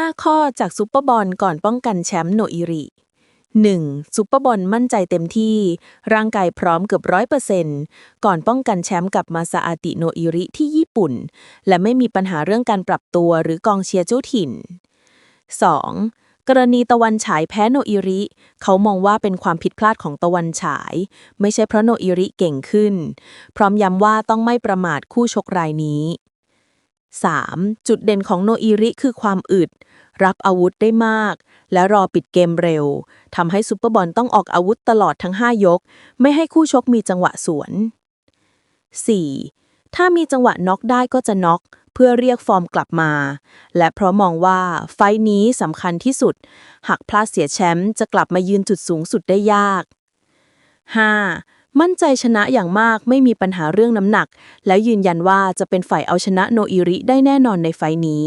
5 ข้อจากซุปเปอร์บอลก่อนป้องกันแชมป์โนอิริ 1. ซุปเปอร์บอลมั่นใจเต็มที่ ร่างกายพร้อมเกือบร้อยเปอร์เซ็นต์ก่อนป้องกันแชมป์กับมาซาอาติโนอิริที่ญี่ปุ่น และไม่มีปัญหาเรื่องการปรับตัวหรือกองเชียร์เจ้าถิ่น 2. กรณีตะวันฉายแพ้โนอิริ เขามองว่าเป็นความผิดพลาดของตะวันฉาย ไม่ใช่เพราะโนอิริเก่งขึ้น พร้อมย้ำว่าต้องไม่ประมาทคู่ชกรายนี้ 3. จุดเด่นของโนอิริคือความอึด รับอาวุธได้มาก และรอปิดเกมเร็วทำให้ซุปเปอร์บอลต้องออกอาวุธตลอดทั้ง 5 ยก ไม่ให้คู่ชกมีจังหวะสวน 4. ถ้ามีจังหวะน็อกได้ก็จะน็อก เพื่อเรียกฟอร์มกลับมา และเพราะมองว่าไฟท์นี้สำคัญที่สุด หากพลาดเสียแชมป์จะกลับมายืนจุดสูงสุดได้ยาก 5. มั่นใจชนะอย่างมากไม่มีปัญหาเรื่องน้ำหนัก แล้วยืนยันว่าจะเป็นฝ่ายเอาชนะโนอิริได้แน่นอนในไฟท์นี้